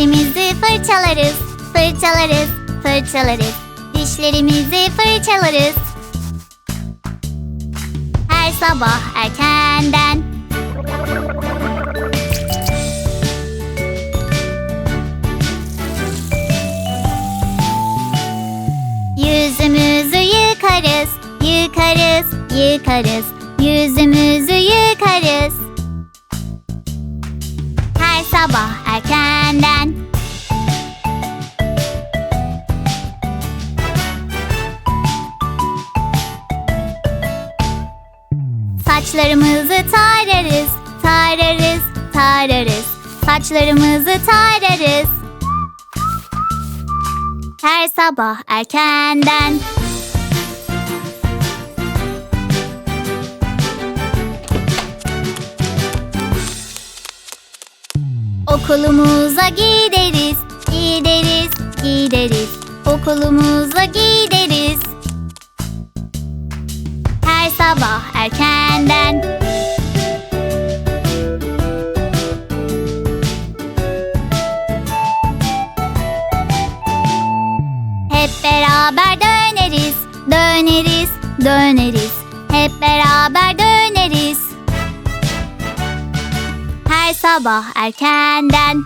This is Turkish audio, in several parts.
Dişlerimizi fırçalarız, fırçalarız, fırçalarız. Dişlerimizi fırçalarız. Her sabah erkenden. Yüzümüzü yıkarız, yıkarız, yıkarız. Yüzümüzü yıkarız. Her sabah Saçlarımızı tararız, tararız, tararız. Saçlarımızı tararız. Her sabah erkenden. Okulumuza gideriz, gideriz, gideriz. Okulumuza gideriz. Her sabah erkenden. Döneriz, döneriz. Hep beraber döneriz. Her sabah erkenden.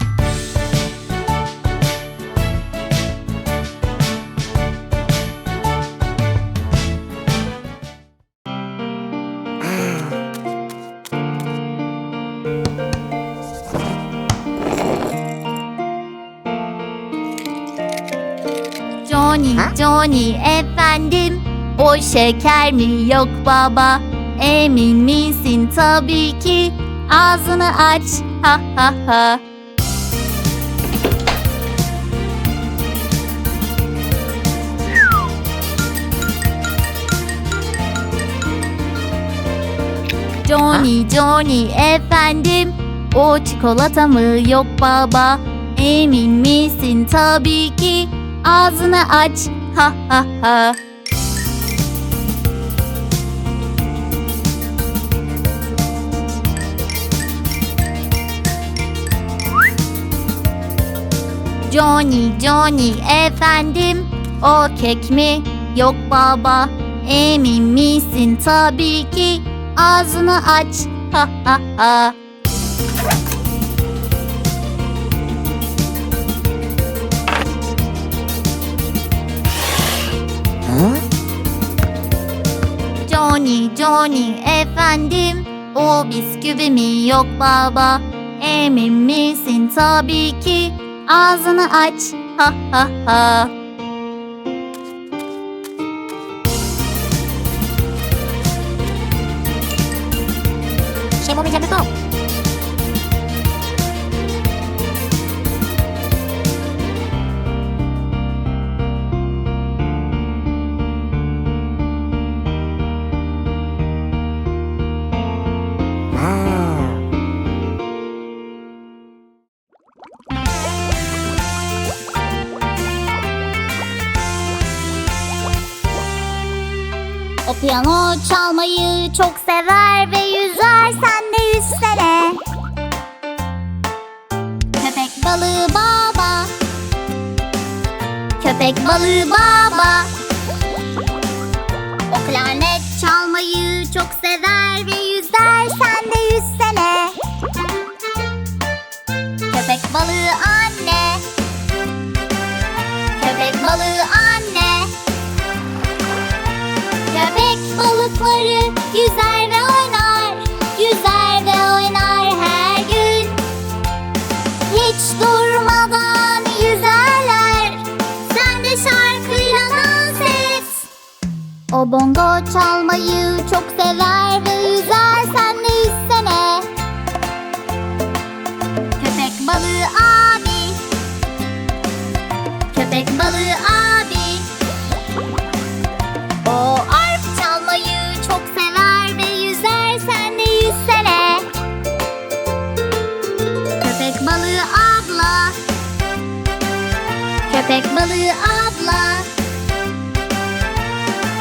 Johnny, Johnny efendim O şeker mi yok baba? Emin misin? Tabii ki. Ağzını aç. Ha ha ha. Johnny, Johnny efendim. O çikolata mı yok baba? Emin misin? Tabii ki. Ağzını aç. Ha ha ha Johnny, Johnny efendim. O kek mi? Yok baba. Emin misin? Tabii ki. Ağzını aç. Ha ha ha. Johnny, Johnny efendim. O bisküvi mi? Yok baba. Emin misin? Tabii ki Ağzını aç. Ha ha ha. Şey mi olacak piyano çalmayı çok sever ve yüzer sen de yüzsene. Köpek balığı baba. Köpek balığı baba. Bongo çalmayı çok sever ve yüzer, sen de yüzsene. Köpek balığı abi, köpek balığı abi. O arp çalmayı çok sever ve yüzer sen de yüzsene. Köpek balığı abla. Köpek balığı abla.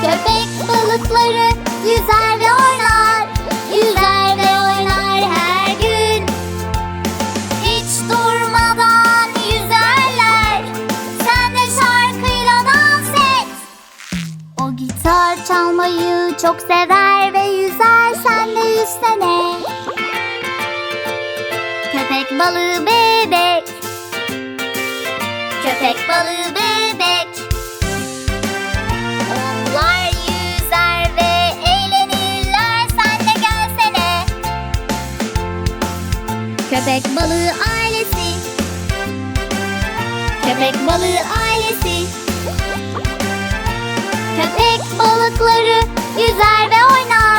Köpek balıkları yüzer ve oynar Yüzer ve oynar her gün. Hiç durmadan yüzerler Sen de şarkıyla dans et. O gitar çalmayı çok sever ve yüzer Sen de yüzsene. Köpek balığı bebek Köpek balığı bebek. Köpek balığı ailesi. Köpek balığı ailesi. Köpek balıkları yüzer ve oynar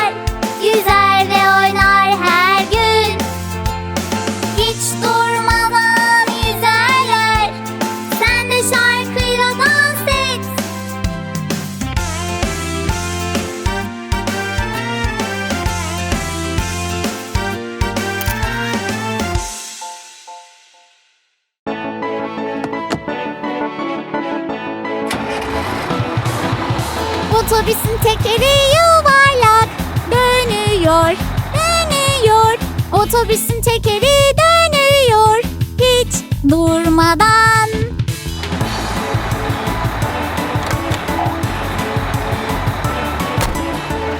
Otobüsün tekeri dönüyor hiç durmadan.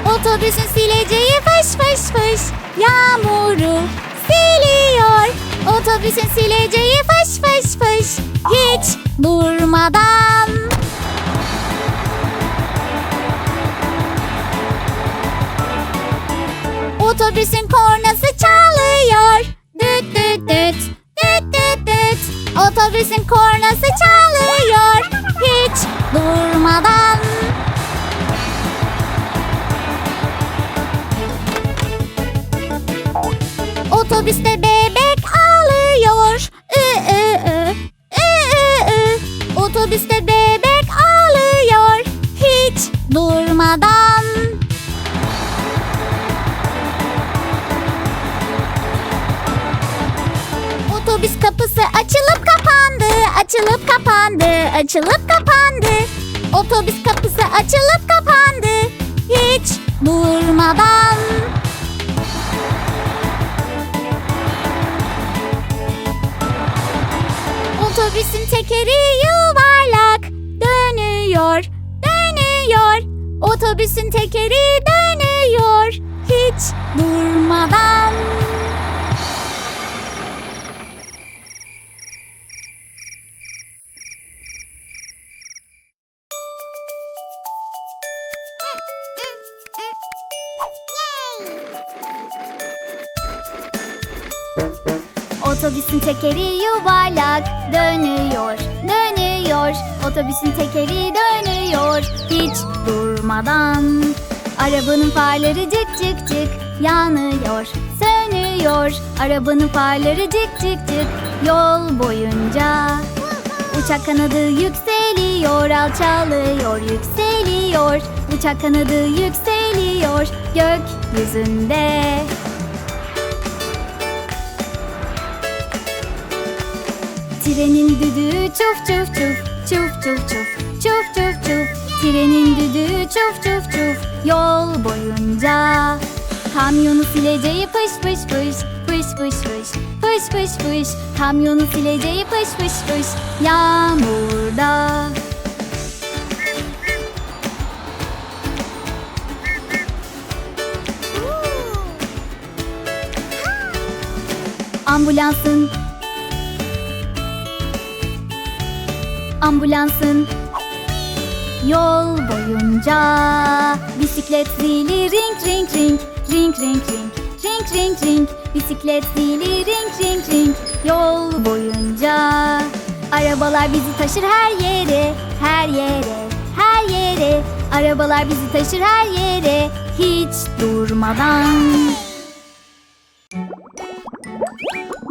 Otobüsün sileceği fış fış fış yağmuru siliyor. Otobüsün sileceği fış fış fış hiç durmadan. Otobüsün kornası açılıp kapandı. Otobüs kapısı açılıp kapandı, hiç durmadan. Otobüsün tekeri yuvarlak dönüyor, dönüyor. Otobüsün tekeri dönüyor, hiç durmadan. Otobüsün tekeri yuvarlak dönüyor, dönüyor. Otobüsün tekeri dönüyor hiç durmadan. Arabanın farları cık cık cık yanıyor, sönüyor. Arabanın farları cık cık cık yol boyunca. Uçak kanadı yükseliyor, alçalıyor, yükseliyor. Uçak kanadı yükseliyor gökyüzünde. Trenin düdüğü çuf çuf çuf Çuf çuf çuf çuf çuf çuf. Trenin düdüğü çuf çuf çuf Yol boyunca. Kamyonu sileceği pış pış pış Pış pış pış pış pış pış. Kamyonu sileceği pış pış pış Yağmurda. Ambulansın ambulansın Yol boyunca bisiklet zili ring ring ring ring ring ring ring ring ring bisiklet zili ring ring ring yol boyunca arabalar bizi taşır her yere her yere her yere arabalar bizi taşır her yere hiç durmadan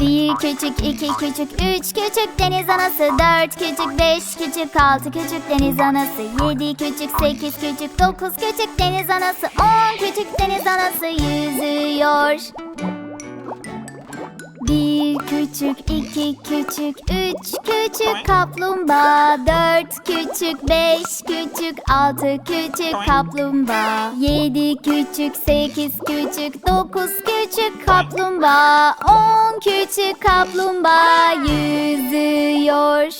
Bir küçük, iki küçük, üç küçük deniz anası Dört küçük, beş küçük, altı küçük deniz anası Yedi küçük, sekiz küçük, dokuz küçük deniz anası On küçük deniz anası yüzüyor Bir küçük, iki küçük, üç küçük kaplumbağa Dört küçük, beş küçük, altı küçük kaplumbağa Yedi küçük, sekiz küçük, dokuz küçük kaplumbağa On küçük kaplumbağa yüzüyor.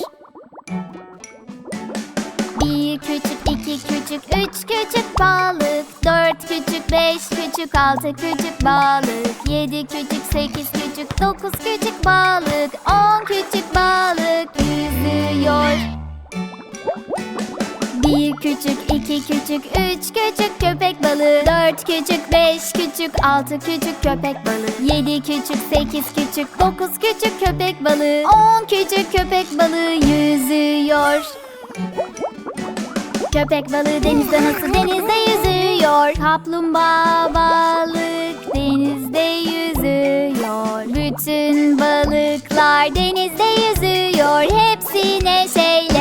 Bir küçük, küçük, üç küçük balık. Dört küçük, beş küçük, altı küçük balık. Yedi küçük, sekiz küçük, dokuz küçük balık. On küçük balık yüzüyor. Bir küçük, iki küçük, üç küçük köpek balığı. Dört küçük, beş küçük, altı küçük köpek balığı. Yedi küçük, sekiz küçük, dokuz küçük köpek balığı. On küçük köpek balığı yüzüyor Köpek balığı denizde nasıl denizde yüzüyor? Kaplumbağa balık denizde yüzüyor. Bütün balıklar denizde yüzüyor. Hepsi neşeyle